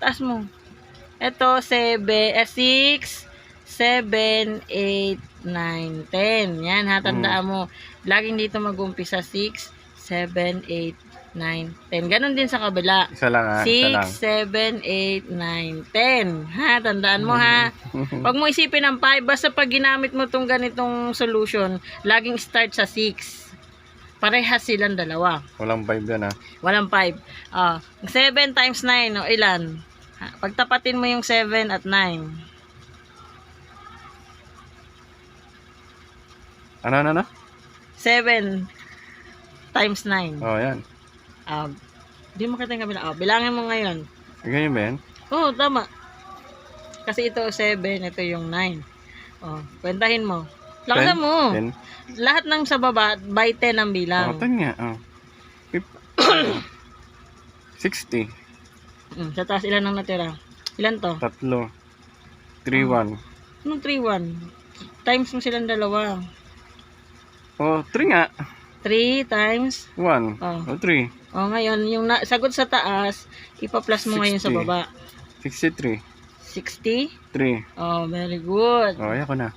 Taas mo. Ito, 7, eh, 6, 7, 8, 9, 10. Yan, ha, tandaan mo. Laging dito mag-umpisa, 6, 7, 8, 9, 10. Ganon din sa kabila. Isa lang ha. Isa 6, lang. 7, 8, 9, 10. Ha, tandaan mo ha. Huwag mo isipin ang 5. Basta pag ginamit mo tong ganitong solution, laging start sa 6. Parehas silang dalawa. Walang vibe yan ha. Walang 5. Ah, 7 times 9, o ilan? Pagtapatin mo yung 7 at 9. Ano, ano, ano? 7 times 9. Oh, yan. Ah, di mo kita yung kabila. Oh, bilangin mo ngayon. Ganyan ba yan? Oo, oh, tama. Kasi ito 7, ito yung 9. Oh, kwentahin mo. Lakasan Ten? mo. Ten? Lahat ng sa baba, by 10 ang Oh, bilang. ten nga. Oh. Fif- 60. Mm, sa taas, ilan ang natira? Ilan to? Tatlo. 3, 1. Anong 3, 1? Times mo silang dalawa. Oh, 3 nga. 3 times. 1. Oh. Oh, 3. O ngayon, yung na, sagot sa taas, ipa-plus mo ngayon sa 60. baba. 63. 60. 3. Oh, very good. Oh, ayan ko na.